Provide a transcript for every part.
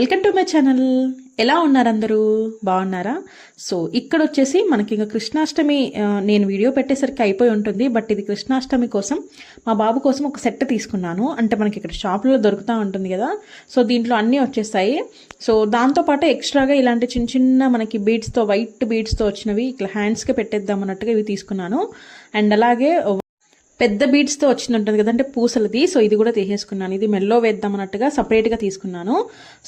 Welcome to my channel. ఎలా ఉన్నారు అందరూ బాగున్నారా? సో ఇక్కడ వచ్చేసి మనకి ఇంకా కృష్ణాష్టమి నేను వీడియో పెట్టేసరికి అయిపోయి ఉంటుంది. బట్ ఇది కృష్ణాష్టమి కోసం మా బాబు కోసం ఒక సెట్ తీసుకున్నాను. అంటే మనకి ఇక్కడ షాపులో దొరుకుతూ ఉంటుంది కదా. సో దీంట్లో అన్నీ వచ్చేస్తాయి సో దాంతోపాటు ఎక్స్ట్రాగా ఇలాంటి చిన్న చిన్న మనకి బీడ్స్తో వైట్ బీడ్స్తో వచ్చినవి ఇట్లా హ్యాండ్స్కి పెట్టేద్దాం అన్నట్టుగా ఇవి తీసుకున్నాను. అండ్ అలాగే పెద్ద బీడ్స్తో వచ్చింది ఉంటుంది కదంటే పూసలది. సో ఇది కూడా తీసేసుకున్నాను. ఇది మెల్లో వేద్దాం అన్నట్టుగా సపరేట్గా తీసుకున్నాను.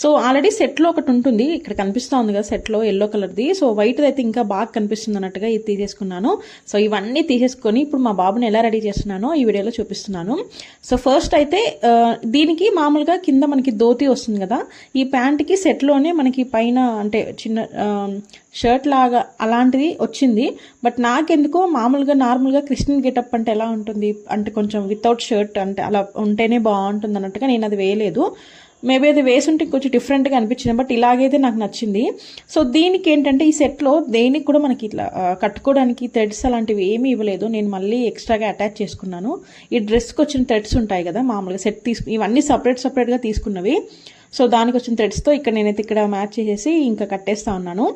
సో ఆల్రెడీ సెట్లో ఒకటి ఉంటుంది. ఇక్కడ కనిపిస్తూ ఉంది కదా సెట్లో ఎల్లో కలర్ది సో వైట్ అయితే ఇంకా బాగా కనిపిస్తుంది అన్నట్టుగా ఇది తీసేసుకున్నాను. సో ఇవన్నీ తీసేసుకొని ఇప్పుడు మా బాబుని ఎలా రెడీ చేస్తున్నానో ఈ వీడియోలో చూపిస్తున్నాను. సో ఫస్ట్ అయితే దీనికి మామూలుగా కింద మనకి ధోతి వస్తుంది కదా ఈ ప్యాంట్కి సెట్లోనే మనకి పైన అంటే చిన్న షర్ట్ లాగా అలాంటిది వచ్చింది. బట్ నాకెందుకో మామూలుగా నార్మల్గా క్రిస్టియన్ గెటప్ అంటే ఎలా ఉంటుంది? అంటే కొంచెం వితౌట్ షర్ట్ అంటే అలా ఉంటేనే బాగుంటుంది అన్నట్టుగా నేను అది వేయలేదు. మేబీ అది వేసుంటే కొంచెం డిఫరెంట్గా అనిపించింది. బట్ ఇలాగైతే నాకు నచ్చింది. సో దీనికి ఏంటంటే ఈ సెట్లో దేనికి కూడా మనకి ఇట్లా కట్టుకోవడానికి థ్రెడ్స్ అలాంటివి ఏమీ ఇవ్వలేదు. నేను మళ్ళీ ఎక్స్ట్రాగా అటాచ్ చేసుకున్నాను. ఈ డ్రెస్కి వచ్చిన థ్రెడ్స్ ఉంటాయి కదా మామూలుగా సెట్ తీసుకు ఇవన్నీ సపరేట్ సపరేట్గా తీసుకున్నవి. సో దానికి వచ్చిన థ్రెడ్స్తో ఇక్కడ నేనైతే ఇక్కడ మ్యాచ్ చేసేసి ఇంకా కట్టేస్తా ఉన్నాను.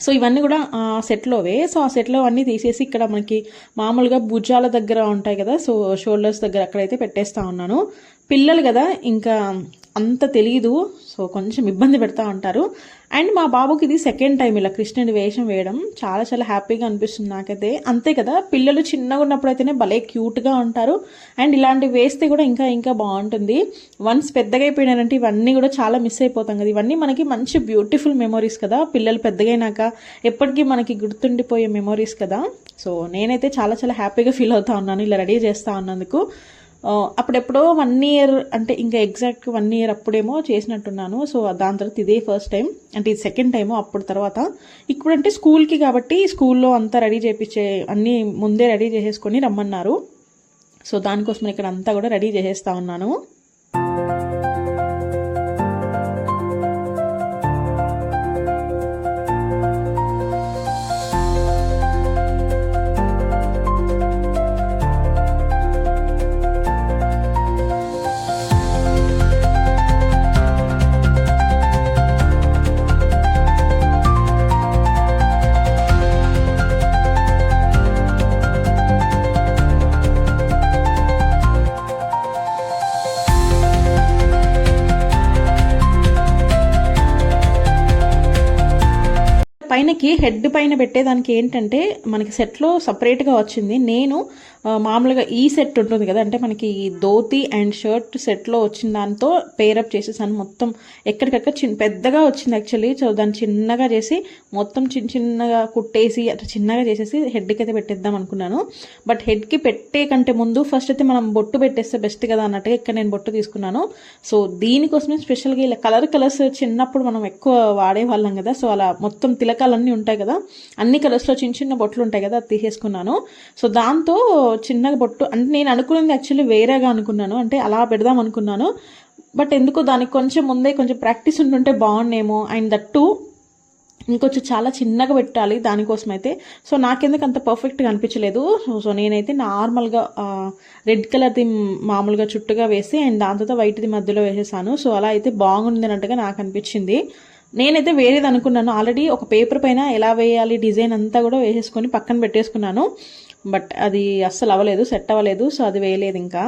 సో ఇవన్నీ కూడా ఆ సెట్లోవే. సో ఆ సెట్లో అన్నీ తీసేసి ఇక్కడ మనకి మామూలుగా భుజాల దగ్గర ఉంటాయి కదా సో షోల్డర్స్ దగ్గర అక్కడైతే పెట్టేస్తా ఉన్నాను. పిల్లలు కదా ఇంకా అంత తెలియదు సో కొంచెం ఇబ్బంది పెడతా ఉంటారు. అండ్ మా బాబుకి ఇది సెకండ్ టైం ఇలా కృష్ణుడి వేషం వేయడం. చాలా చాలా హ్యాపీగా అనిపిస్తుంది నాకైతే. అంతే కదా పిల్లలు చిన్నగా ఉన్నప్పుడు అయితేనే భలే క్యూట్గా ఉంటారు. అండ్ ఇలాంటివి వేస్తే కూడా ఇంకా ఇంకా బాగుంటుంది. వన్స్ పెద్దగా అయిపోయినారంటే ఇవన్నీ కూడా చాలా మిస్ అయిపోతాం కదా. ఇవన్నీ మనకి మంచి బ్యూటిఫుల్ మెమొరీస్ కదా. పిల్లలు పెద్దగైనాక ఎప్పటికీ మనకి గుర్తుండిపోయే మెమొరీస్ కదా. సో నేనైతే చాలా చాలా హ్యాపీగా ఫీల్ అవుతా ఉన్నాను ఇలా రెడీ చేస్తా ఉన్నందుకు. అప్పుడెప్పుడో వన్ ఇయర్ అంటే ఇంకా ఎగ్జాక్ట్ వన్ ఇయర్ అప్పుడేమో చేసినట్టున్నాను. సో దాని తర్వాత ఇదే ఫస్ట్ టైం అంటే ఇది సెకండ్ టైము అప్పుడు తర్వాత. ఇప్పుడంటే స్కూల్కి కాబట్టి స్కూల్లో అంతా రెడీ చేపించే అన్నీ ముందే రెడీ చేసేసుకొని రమ్మన్నారు. సో దానికోసం ఇక్కడ అంతా కూడా రెడీ చేసేస్తా ఉన్నాను. పైనకి హెడ్ పైన పెట్టేదానికి ఏంటంటే మనకి సెట్లో సపరేట్గా వచ్చింది. నేను మామూలుగా ఈ సెట్ ఉంటుంది కదా అంటే మనకి ధోతి అండ్ షర్ట్ సెట్లో వచ్చిన దాంతో పేరప్ చేసేసాను. మొత్తం ఎక్కడికక్కడ చిన్న పెద్దగా వచ్చింది యాక్చువల్లీ సో దాన్ని చిన్నగా చేసి మొత్తం చిన్న చిన్నగా కుట్టేసి అట్లా చిన్నగా చేసేసి హెడ్కి అయితే పెట్టేద్దాం అనుకున్నాను. బట్ హెడ్కి పెట్టే కంటే ముందు ఫస్ట్ అయితే మనం బొట్టు పెట్టేస్తే బెస్ట్ కదా అన్నట్టుగా ఇక్కడ నేను బొట్టు తీసుకున్నాను. సో దీనికోసమే స్పెషల్గా ఇలా కలర్ కలర్స్ చిన్నప్పుడు మనం ఎక్కువ వాడేవాళ్ళం కదా. సో అలా మొత్తం తిలకాలన్నీ ఉంటాయి కదా. అన్ని కలర్స్లో చిన్న చిన్న బొట్లు ఉంటాయి కదా అది తీసేసుకున్నాను. సో దాంతో చిన్నగా బొట్టు అంటే నేను అనుకున్నది యాక్చువల్లీ వేరేగా అనుకున్నాను. అంటే అలా పెడదాం అనుకున్నాను. బట్ ఎందుకో దానికి కొంచెం ముందే కొంచెం ప్రాక్టీస్ ఉంటుంటే బాగుండేమో. అండ్ దట్టు ఇంకొంచెం చాలా చిన్నగా పెట్టాలి దానికోసం అయితే సో నాకెందుకు అంత పర్ఫెక్ట్గా అనిపించలేదు. సో- సో నేనైతే నార్మల్గా రెడ్ కలర్ది మామూలుగా చుట్టుగా వేసి అండ్ దాంతో వైట్ది మధ్యలో వేసేసాను. సో అలా అయితే బాగుంది అన్నట్టుగా నాకు అనిపించింది. నేనైతే వేరేది అనుకున్నాను. ఆల్రెడీ ఒక పేపర్ పైన ఎలా వేయాలి డిజైన్ అంతా కూడా వేసేసుకొని పక్కన పెట్టేసుకున్నాను. బట్ అది అస్సలు అవ్వలేదు సెట్ అవ్వలేదు సో అది వేయలేదు ఇంకా.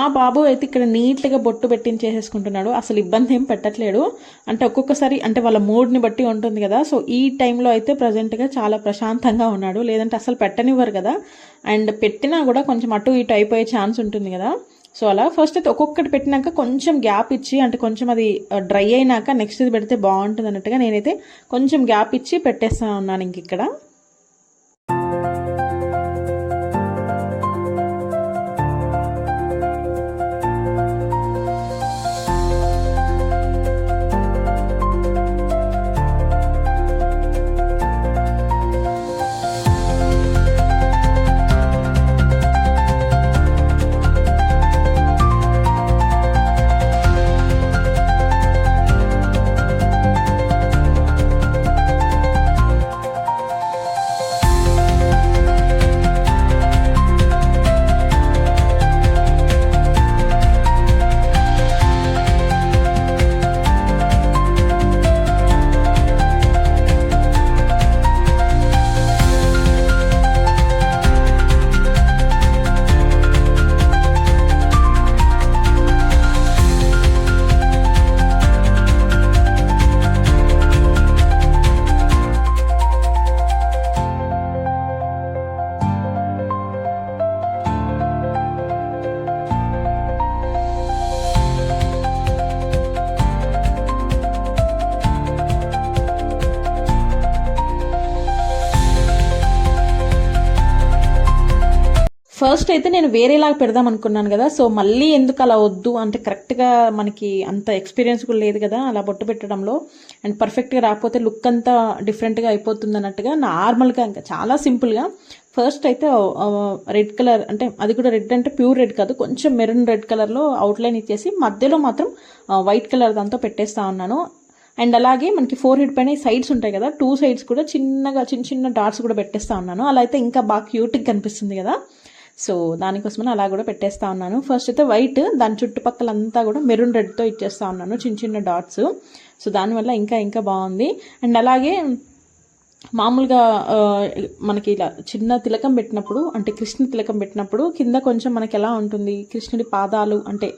ఆ బాబు అయితే ఇక్కడ నీట్గా బొట్టు పెట్టించేసేసుకుంటున్నాడు అసలు ఇబ్బంది ఏం పెట్టట్లేడు. అంటే ఒక్కొక్కసారి అంటే వాళ్ళ మూడ్ని బట్టి ఉంటుంది కదా. సో ఈ టైంలో అయితే ప్రజెంట్గా చాలా ప్రశాంతంగా ఉన్నాడు. లేదంటే అసలు పెట్టనివ్వరు కదా. అండ్ పెట్టినా కూడా కొంచెం అటు ఇటు అయిపోయే ఛాన్స్ ఉంటుంది కదా. సో అలా ఫస్ట్ అయితే ఒక్కొక్కటి పెట్టినాక కొంచెం గ్యాప్ ఇచ్చి అంటే కొంచెం అది డ్రై అయినాక నెక్స్ట్ ఇది పెడితే బాగుంటుంది అన్నట్టుగా నేనైతే కొంచెం గ్యాప్ ఇచ్చి పెట్టేస్తా ఉన్నాను ఇంక ఇక్కడ. ఫస్ట్ అయితే నేను వేరేలాగా పెడదాం అనుకున్నాను కదా సో మళ్ళీ ఎందుకు అలా వద్దు? అంటే కరెక్ట్గా మనకి అంత ఎక్స్పీరియన్స్ కూడా లేదు కదా అలా బొట్టు పెట్టడంలో. అండ్ పర్ఫెక్ట్గా రాకపోతే లుక్ అంతా డిఫరెంట్గా అయిపోతుంది అన్నట్టుగా నార్మల్గా ఇంకా చాలా సింపుల్గా ఫస్ట్ అయితే రెడ్ కలర్ అంటే అది కూడా రెడ్ అంటే ప్యూర్ రెడ్ కాదు కొంచెం మెరూన్ రెడ్ కలర్లో అవుట్లైన్ ఇచ్చేసి మధ్యలో మాత్రం వైట్ కలర్ దాంతో పెట్టేస్తా ఉన్నాను. అండ్ అలాగే మనకి ఫోర్ హెడ్ పైన సైడ్స్ ఉంటాయి కదా టూ సైడ్స్ కూడా చిన్నగా చిన్న చిన్న డాట్స్ కూడా పెట్టేస్తా ఉన్నాను. అలా అయితే ఇంకా బాగా క్యూట్గా కనిపిస్తుంది కదా. సో దానికోసమని అలా కూడా పెట్టేస్తా ఉన్నాను. ఫస్ట్ అయితే వైట్ దాని చుట్టుపక్కల అంతా కూడా మెరూన్ రెడ్తో ఇచ్చేస్తా ఉన్నాను చిన్న చిన్న డాట్స్ సో దానివల్ల ఇంకా ఇంకా బాగుంది. అండ్ అలాగే మామూలుగా మనకి ఇలా చిన్న తిలకం పెట్టినప్పుడు అంటే కృష్ణ తిలకం పెట్టినప్పుడు కింద కొంచెం మనకి ఎలా ఉంటుంది? కృష్ణుడి పాదాలు అంటే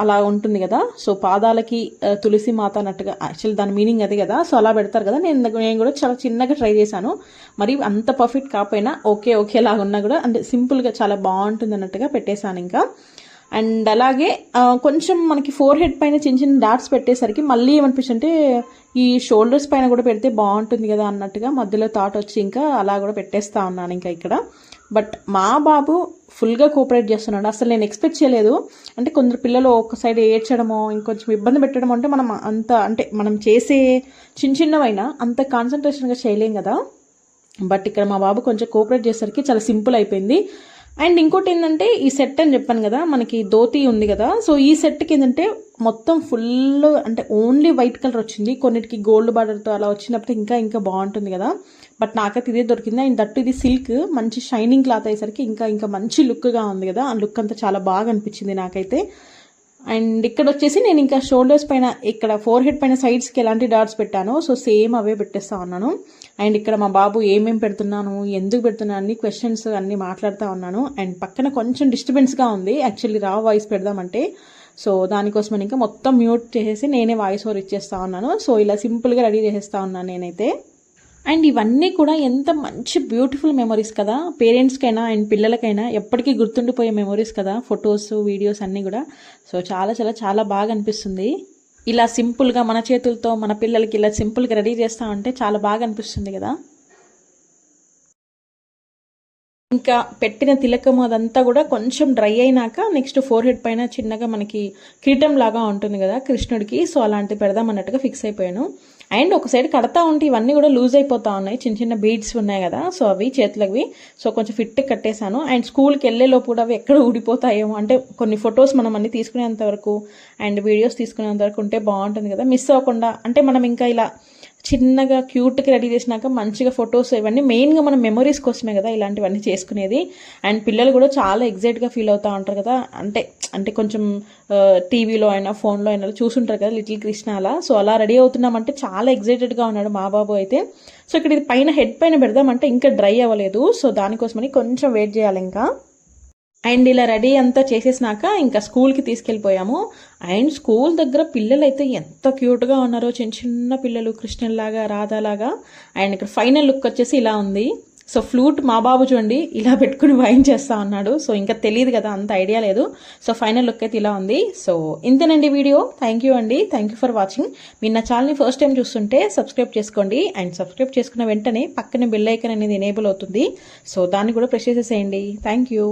అలా ఉంటుంది కదా? సో పాదాలకి తులసి మాత అన్నట్టుగా యాక్చువల్లీ దాని మీనింగ్ అది కదా? సో అలా పెడతారు కదా? నేను నేను కూడా చాలా చిన్నగా ట్రై చేశాను. మరి అంత పర్ఫెక్ట్ కాకపోయినా ఓకే ఓకే లాగా ఉన్నా కూడా అంటే సింపుల్గా చాలా బాగుంటుంది అన్నట్టుగా పెట్టేశాను ఇంకా. అండ్ అలాగే కొంచెం మనకి ఫోర్ హెడ్ పైన చిన్న చిన్న డాట్స్ పెట్టేసరికి మళ్ళీ ఏమనిపించంటే ఈ షోల్డర్స్ పైన కూడా పెడితే బాగుంటుంది కదా అన్నట్టుగా మధ్యలో థాట్ వచ్చి ఇంకా అలా కూడా పెట్టేస్తా ఉన్నాను ఇంకా ఇక్కడ. బట్ మా బాబు ఫుల్గా కోఆపరేట్ చేస్తున్నాడు. అసలు నేను ఎక్స్పెక్ట్ చేయలేదు. అంటే కొందరు పిల్లలు ఒక సైడ్ ఏడ్చడమో ఇంకొంచెం ఇబ్బంది పెట్టడం అంటే మనం అంత అంటే మనం చేసే చిన్న చిన్నవైనా అంత కాన్సన్ట్రేషన్గా చేయలేం కదా. బట్ ఇక్కడ మా బాబు కొంచెం కోఆపరేట్ చేసేసరికి చాలా సింపుల్ అయిపోయింది. అండ్ ఇంకోటి ఏంటంటే ఈ సెట్ అని చెప్పాను కదా మనకి ధోతి ఉంది కదా సో ఈ సెట్కి ఏంటంటే మొత్తం ఫుల్ అంటే ఓన్లీ వైట్ కలర్ వచ్చింది. కొన్నిటికి గోల్డ్ బార్డర్తో అలా వచ్చినప్పుడు ఇంకా ఇంకా బాగుంటుంది కదా. బట్ నాకైతే ఇదే దొరికింది. అండ్ దట్టు ఇది సిల్క్ మంచి షైనింగ్ క్లాత్ అయ్యేసరికి ఇంకా ఇంకా మంచి లుక్గా ఉంది కదా. ఆ లుక్ అంతా చాలా బాగా అనిపించింది నాకైతే. అండ్ ఇక్కడ వచ్చేసి నేను ఇంకా షోల్డర్స్ పైన ఇక్కడ ఫోర్ హెడ్ పైన సైడ్స్కి ఎలాంటి డాట్స్ పెట్టానో సో సేమ్ అవే పెట్టేస్తా ఉన్నాను. అండ్ ఇక్కడ మా బాబు ఏమేమి పెడుతున్నాను ఎందుకు పెడుతున్నాను అన్ని క్వశ్చన్స్ అన్ని మాట్లాడుతూ ఉన్నాను. అండ్ పక్కన కొంచెం డిస్టర్బెన్స్గా ఉంది. యాక్చువల్లీ రా వాయిస్ పెడదామంటే. సో దానికోసం ఇంకా మొత్తం మ్యూట్ చేసేసి నేనే వాయిస్ ఓవర్ ఇచ్చేస్తా ఉన్నాను. సో ఇలా సింపుల్గా రెడీ చేసేస్తా ఉన్నాను నేనైతే. అండ్ ఇవన్నీ కూడా ఎంత మంచి బ్యూటిఫుల్ మెమరీస్ కదా. పేరెంట్స్కైనా అండ్ పిల్లలకైనా ఎప్పటికీ గుర్తుండిపోయే మెమరీస్ కదా. ఫొటోస్ వీడియోస్ అన్నీ కూడా. సో చాలా చాలా చాలా బాగా అనిపిస్తుంది. ఇలా సింపుల్గా మన చేతులతో మన పిల్లలకి ఇలా సింపుల్గా రెడీ చేస్తా ఉంటే చాలా బాగా అనిపిస్తుంది కదా? ఇంకా పెట్టిన తిలకం అదంతా కూడా కొంచెం డ్రై అయినాక నెక్స్ట్ ఫోర్ హెడ్ పైన చిన్నగా మనకి కిరీటం లాగా ఉంటుంది కదా కృష్ణుడికి. సో అలాంటి పెడదాం అన్నట్టుగా ఫిక్స్ అయిపోయాను. అండ్ ఒక సైడ్ కడతా ఉంటే ఇవన్నీ కూడా లూజ్ అయిపోతా ఉన్నాయి. చిన్న చిన్న బీడ్స్ ఉన్నాయి కదా సో అవి చేతులవి. సో కొంచెం ఫిట్ కట్టేశాను. అండ్ స్కూల్కి వెళ్ళేలోపు కూడా అవి ఎక్కడ ఊడిపోతాయేమో అంటే కొన్ని ఫొటోస్ మనం అన్ని తీసుకునేంత వరకు అండ్ వీడియోస్ తీసుకునేంత వరకు ఉంటే బాగుంటుంది కదా. మిస్ అవ్వకుండా అంటే మనం ఇంకా ఇలా చిన్నగా క్యూట్గా రెడీ చేసినాక మంచిగా ఫొటోస్ ఇవన్నీ మెయిన్గా మన మెమరీస్ కోసమే కదా ఇలాంటివన్నీ చేసుకునేది. అండ్ పిల్లలు కూడా చాలా ఎగ్జైట్గా ఫీల్ అవుతూ ఉంటారు కదా. అంటే అంటే కొంచెం టీవీలో అయినా ఫోన్లో అయినా చూసుంటారు కదా లిటిల్ కృష్ణ అలా సో అలా రెడీ అవుతున్నామంటే చాలా ఎగ్జైటెడ్గా ఉన్నాడు మా బాబు అయితే. సో ఇక్కడ ఇది పైన హెడ్ పైన పెడదామంటే ఇంకా డ్రై అవ్వలేదు. సో దానికోసమని కొంచెం వెయిట్ చేయాలి ఇంకా. అండ్ ఇలా రెడీ అంతా చేసేసినాక ఇంకా స్కూల్కి తీసుకెళ్ళిపోయాము. అండ్ స్కూల్ దగ్గర పిల్లలు అయితే ఎంత క్యూట్గా ఉన్నారో చిన్న చిన్న పిల్లలు కృష్ణులాగా రాధాలాగా. అండ్ ఇక్కడ ఫైనల్ లుక్ వచ్చేసి ఇలా ఉంది. సో ఫ్లూట్ మా బాబు చూడండి ఇలా పెట్టుకుని వైన్ చేస్తా ఉన్నాడు. సో ఇంకా తెలియదు కదా అంత ఐడియా లేదు. సో ఫైనల్ లుక్ అయితే ఇలా ఉంది. సో ఇంతేనండి వీడియో. థ్యాంక్ యూ అండి. Thank you for watching. మీరు నా ఛానల్ని ఫస్ట్ టైం చూస్తుంటే సబ్స్క్రైబ్ చేసుకోండి. అండ్ సబ్స్క్రైబ్ చేసుకున్న వెంటనే పక్కన బెల్ ఐకన్ అనేది ఎనేబుల్ అవుతుంది. సో దాన్ని కూడా ప్రెస్ చేసేసేయండి. Thank you